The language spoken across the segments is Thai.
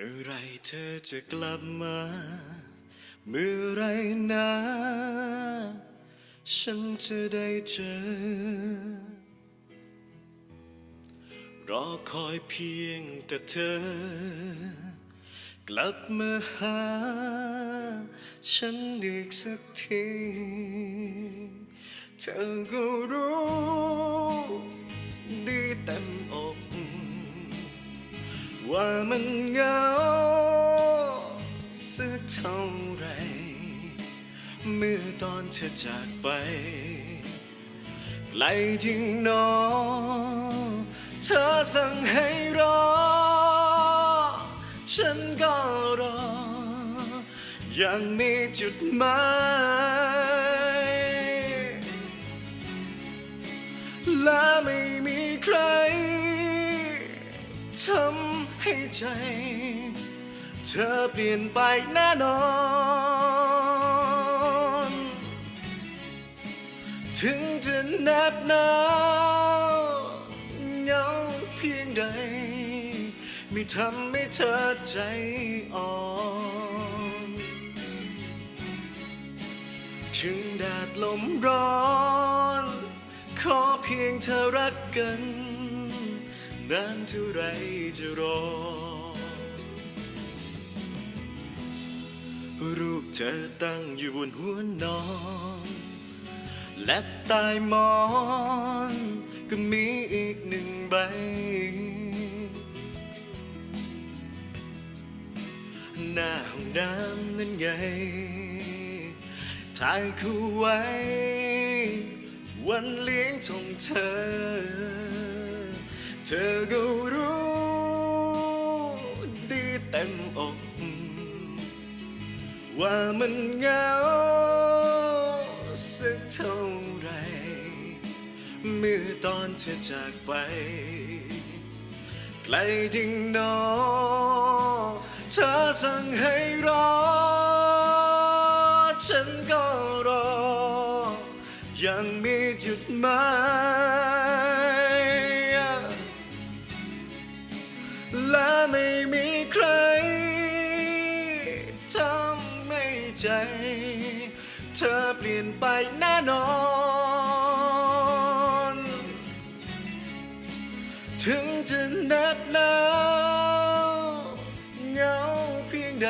มื่อไรเธอจะกลับมา เมื่อไรนะ ฉันจะได้เจอ รอคอยเพียงแต่เธอ กลับมาหา ฉันอีกสักที เธอก็รู้ ดีเต็มอก ว่ามันเหงาสักเท่าไร เมื่อตอนเธอจากไป ไกลจริงนอ เธอสั่งให้รอ ฉันก็รอ ยังมีจุดหมายและไม่มีใครทำ ให้ใจ เธอเปลี่ยนไปแน่นอน ถึงจะแนบหนาวเหงาเพียงใด ไม่ทำให้เธอใจอ่อนถึงแดดลมร้อน ขอเพียงเธอรักกัน นานเท่าไรจะรอ รูปเธอตั้งอยู่บนหัวนอน และใตายหมอนก็มีอีกหนึ่งใบ หน้าห้องน้ำนั่นไง ถ่ายคู่ไว้ วันเลี้ยงของเธอ เธอก็รู้ดีเต็มอก ว่ามันเหงาสักเท่าไรเมื่อตอนเธอจากไป ไกลจริงหนอเธอสั่งให้รอ ฉันก็รอ ยังมีจุดหมาย และไม่มีใครทำให้ใจ เธอเปลี่ยนไปแน่นอน ถึงจะแนบหนาวเหงาเพียงใด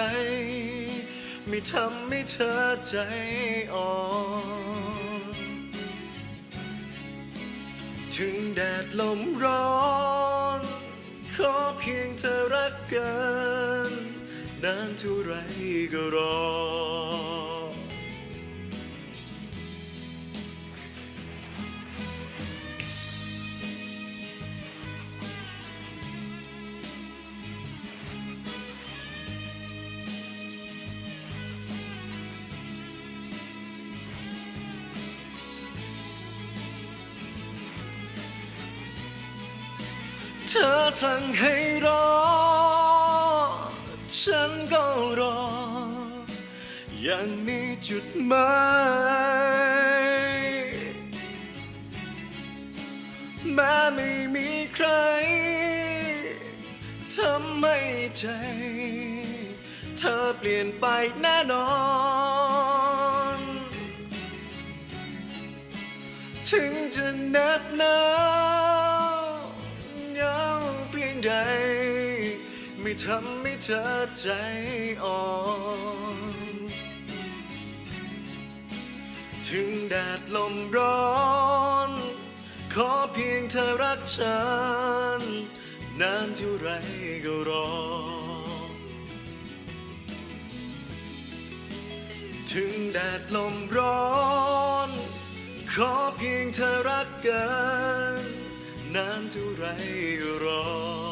ไม่ทำให้เธอใจอ่อนถึงแดดลมร้อน ขอเพียงเธอรักกัน นานเท่าไรก็รอ เธอสั่งให้รอ ฉันก็รอ ยังมีจุดหมายแม้ไม่มีใครทำให้ใจ เธอเปลี่ยนไปแน่นอน ถึงจะ ใด ไม่ทำให้เธอใจอ่อนถึงแดดลมร้อน ขอเพียงเธอรักฉัน นานเท่าไรก็รอ ถึงแดดลมร้อน ขอเพียงเธอรักกัน นานเท่าไรก็รอ